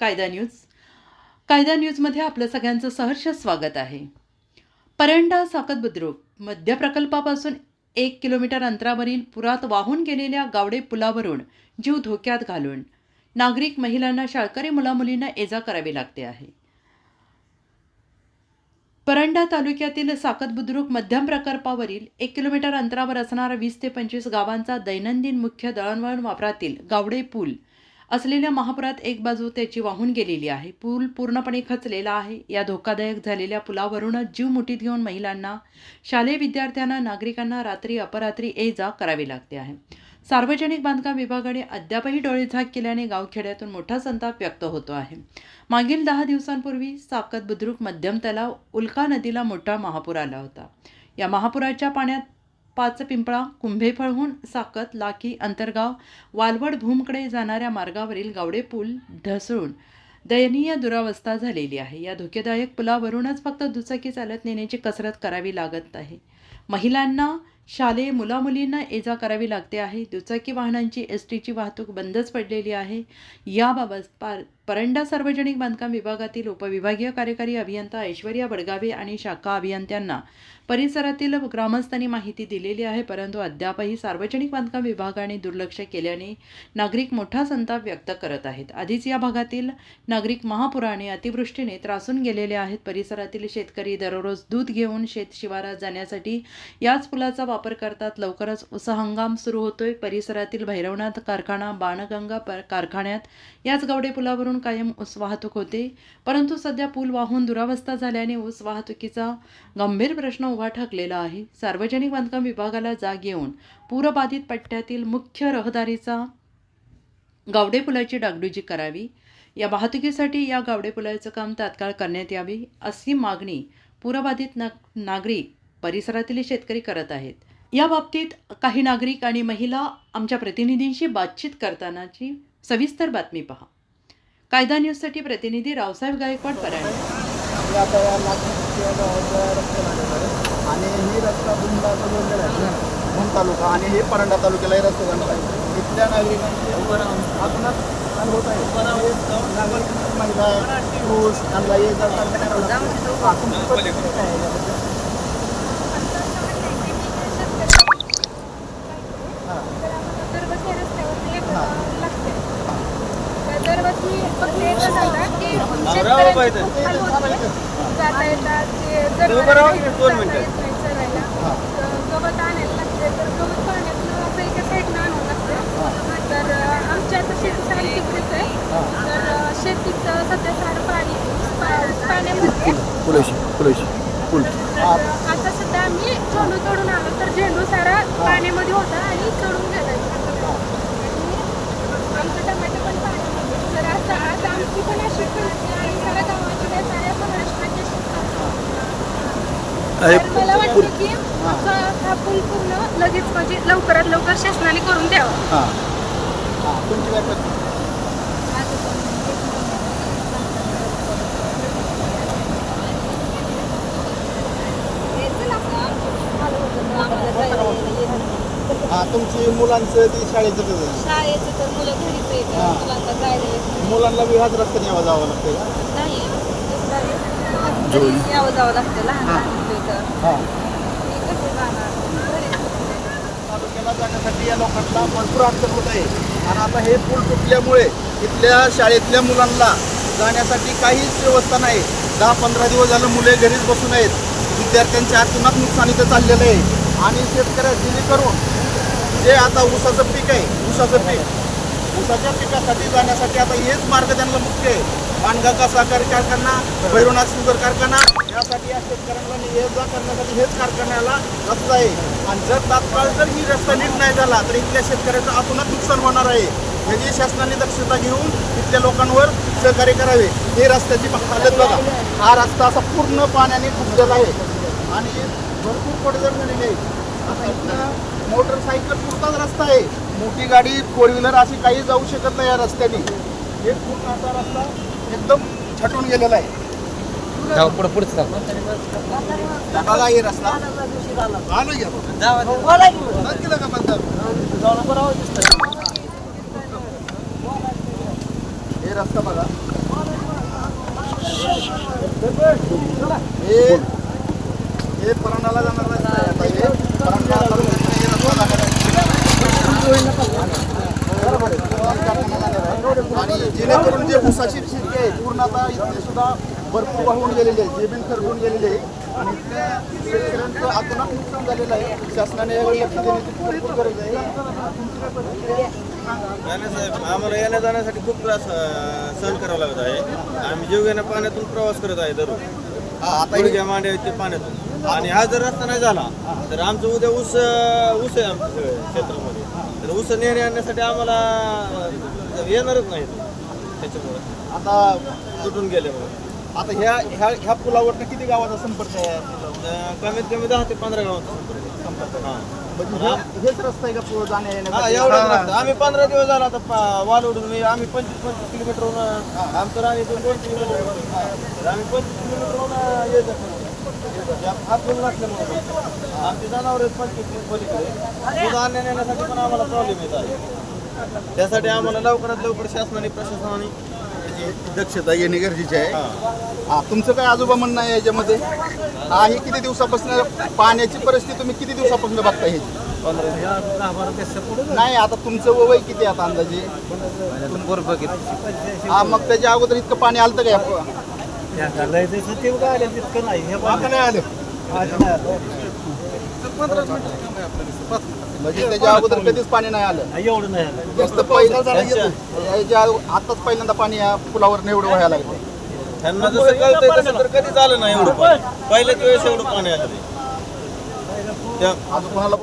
कायदा न्यूज. कायदा न्यूजमध्ये आपलं सगळ्यांचं सहर्ष स्वागत आहे. परंडा साकत बुद्रुक मध्य प्रकल्पापासून एक किलोमीटर अंतरावरील पुरात वाहून गेलेल्या गावडे पुलावरून जीव धोक्यात घालून नागरिक महिलांना शाळकरी मुलामुलींना एजा करावी लागते आहे. परंडा तालुक्यातील साकत बुद्रुक मध्यम प्रकल्पावरील एक किलोमीटर अंतरावर असणारा वीस ते पंचवीस गावांचा दैनंदिन मुख्य दळणवळण वापरातील गावडे पूल असलेल्या महापुरात एक बाजू त्याची वाहून गेलेली आहे. पूल पूर्णपणे खचलेला आहे. या धोकादायक झालेल्या पुलावरूनच जीव मुठीत घेऊन महिलांना शालेय विद्यार्थ्यांना नागरिकांना रात्री अपरात्री ये जा करावी लागते आहे. सार्वजनिक बांधकाम विभागाने अद्यापही डोळेझाक केल्याने गावखेड्यातून मोठा संताप व्यक्त होतो आहे. मागील दहा दिवसांपूर्वी साकत बुद्रुक मध्यम तलाव उल्का नदीला मोठा महापूर आला होता. या महापुराच्या पाण्यात पाच पिंपळा कुंभेफळहून साकत लाकी अंतरगाव वालवड भूमकडे जाणाऱ्या मार्गावरील गावडे पूल ढसळून दयनीय दुरावस्था झालेली आहे. या धोकेदायक पुलावरूनच फक्त दुचाकी चालत नेण्याची कसरत करावी लागत आहे. महिलांना शालेय मुलामुलींना ये जा करावी लागते आहे. दुचाकी वाहनांची एस टीची वाहतूक बंदच पडलेली आहे. याबाबत पार परंडा सार्वजनिक बांधकाम विभागातील उपविभागीय कार्यकारी अभियंता ऐश्वर्या बडगावे आणि शाखा अभियंत्यांना परिसरातील ग्रामस्थांनी माहिती दिलेली आहे परंतु अद्यापही सार्वजनिक बांधकाम विभागाने दुर्लक्ष केल्याने नागरिक मोठा संताप व्यक्त करत आहेत. आधीच या भागातील नागरिक महापुराने अतिवृष्टीने त्रासून गेलेले आहेत. परिसरातील शेतकरी दररोज दूध घेऊन शेत शिवारात जाण्यासाठी याच पुलाचा वापर करतात. लवकरच उस हंगाम सुरू होतोय. परिसरातील भैरवनाथ कारखाना बाणगंगा पर कारखान्यात याच गवडे पुलावरून कायम ऊस वाहतूक होते. परंतु सध्या पूल वाहून दुरावस्था झाल्याने ऊस वाहतुकीचा गंभीर प्रश्न उभा ठाकलेला आहे. सार्वजनिक बांधकाम विभागाला जाग येऊन पूरबाधित पट्ट्यातील मुख्य रहदारीचा गावडे पुलाची डागडुजी करावी. या वाहतुकीसाठी या गावडे पुलाचं काम तात्काळ करण्यात यावे अशी मागणी पूरबाधित ना नागरिक परिसरातील शेतकरी करत आहेत. या बाबतीत काही नागरिक आणि महिला आमच्या प्रतिनिधींशी बातचीत करतानाची सविस्तर बातमी पहा. कायदा न्यूजसाठी प्रतिनिधी रावसाहेब गायकवाड परायण या आणि ही रस्ता बुंदाचा जोडलेला आहे तालुका आणि हे परंडा तालुक्यालाही रस्ता झाला आहे इथल्या नागरिकांचे अजूनच होत आहे. महिला पुरुष त्यांना ये जा आहे याबद्दल? हां. दरवर्षी रस्त्यावरती एक लागते तर दरवर्षी फक्त एकच झाला की शेतकऱ्यांची खूप हाल होते. जाता येतात गवत आणायला लागते तर गवत पाण्यातून असं एका साईडनं आणावं लागतं. तर आमच्या आता शेती सारी तिकडेच आहे तर शेतीचं सध्या सारं पाणी पाण्यामध्ये. आता सध्या आम्ही झेंडू तोडून आलो तर झेंडू सारा पाण्यामध्ये होता आणि चढून गेला आमचं टमाटर पण पाण्यामध्ये तर आता आज आमची पण अशी परिस्थिती आहे आणि सगळ्या गावाची काय साऱ्या महाराष्ट्राची अशी तर मला वाटतं की हा हा पूल पूर्ण लगेच म्हणजे लवकरात लवकर शासनाने करून द्यावा. हां. हां तुमची काय परिस्थिती? हां तुमची मुलांचं ती शाळेचं कसं? शाळेचं तर मुलं घरीच येतात. मुलांना जायला येत नाही. मुलांना बी ह्याच रस्त्याने यावं जावं लागतं का? नाही दुसरा यावं जावं लागतं लहान लहान. हां. तालुक्याला जाण्यासाठी या लोकांना भरपूर अडचण होत आहे. आणि आता हे पूल तुटल्यामुळे इथल्या शाळेतल्या मुलांना जाण्यासाठी काहीच व्यवस्था नाही. दहा पंधरा दिवस झालं मुले घरीच बसून आहेत. विद्यार्थ्यांच्या अतोनात नुकसान इथं चाललेलं आहे. आणि शेतकऱ्या जेणेकरून जे आता ऊसाचं पीक आहे ऊसाचं पीक ऊसाच्या पिकासाठी जाण्यासाठी आता हेच मार्ग त्यांना मुख्य आहे. मानगाका साखर कारखाना भैरवनाथ शुगर कारखाना यासाठी या शेतकऱ्यांना ये जा करण्यासाठी हेच कारखान्याला रस्ता आहे. आणि जर तात्काळ जर ही रस्ता नीट नाही झाला तर इथल्या शेतकऱ्याचं अजूनच नुकसान होणार आहे. म्हणजे शासनाने दक्षता घेऊन इथल्या लोकांवर सहकार्य करावे. हे रस्त्याची हालत बघा. हा रस्ता असा पूर्ण पाण्याने फुटलेला आहे. आणि भरपूर पडझड झालेली आहे आता इथनं मोटरसायकल पुरताच रस्ता आहे. मोठी गाडी फोर व्हीलर अशी काही जाऊ शकत नाही या रस्त्याने. हे पूर्ण असा रस्ता एकदम छटून गेलेला आहे. बघा हे रस्ता? आलो घ्या नक्की नका म्हणतात हे रस्ता बघा. हे हे परांडाला जाणार रस्ता आहे आता हे. परांडा तालुक्यातनं हे रस्ता जाणार आहे. आणि जेणेकरून जे ऊसाची शेती आहे पूर्ण आता इथले सुद्धा भरपूर वाहून गेलेली आहे जेबीन खरडून गेलेली आहे. आणि शेतकऱ्यांचं अतोनात नुकसान झालेलं आहे. शासनाने यावर लक्ष देण्याची भरपूर गरज आहे. साहेब आम्हाला येण्या जाण्यासाठी खूप त्रास सहन करावा लागत आहे. आम्ही जीवघेण्या पाण्यातून प्रवास करत आहे दररोज. हा, आता मांड्या ते पाण्यातून. आणि हा जर रस्ता नाही झाला तर आमचं उद्या ऊस ऊस आहे आमच्या क्षेत्रामध्ये. तर ऊस नेणे आणण्यासाठी आम्हाला येणारच नाही त्याच्यामुळे. आता तुटून गेल्यामुळे. आता ह्या ह्या ह्या पुलावरनं किती गावाचा संपर्क आहे? कमीत कमी दहा ते पंधरा गावांचा संपर्क आहे. हां. म्हणजे हेच रस्ता आहे का पुढे जाण्या हा? एवढंच लागतं आम्ही पंधरा दिवस झाला आता पा- वालोडून मी आम्ही पंचवीस पंचवीस किलोमीटरहून आमचं राणीतून दोन किलोमीटर तर आम्ही पंचवीस किलोमीटरहून येत असतो. या नसल्यामुळे. आमची जनावर आहेत पंचवीस किलो पलीकडे. दूध आणण्या नेण्यासाठी पण आम्हाला प्रॉब्लेम येत आहे. त्यासाठी आम्हाला लवकरात लवकर शासनाने प्रशासनाने दक्षता घेणे गरजेचे आहे. हा. तुमचं काय आजोबा म्हणणं आहे याच्यामध्ये? हा ही किती दिवसापासून पाण्याची परिस्थिती तुम्ही किती दिवसापासून बघता ह्याची? नाही आता तुमचं वय किती आता अंदाजे? हा मग त्याच्या अगोदर इतकं पाणी आलं का या प- आता नाही आलं. म्हणजे त्याच्या अगोदर कधीच पाणी नाही आलं. एवढं नाही जास्त पहिलं याच्या आताच पहिल्यांदा पाणी या पुलावर एवढं व्हायला लागलं. त्यांना जसं कळतंय तसं तर कधी झालं नाही एवढं पाणी. पहिल्याच वेळेस एवढं पाणी आलं नाही. त्या आज कोणाला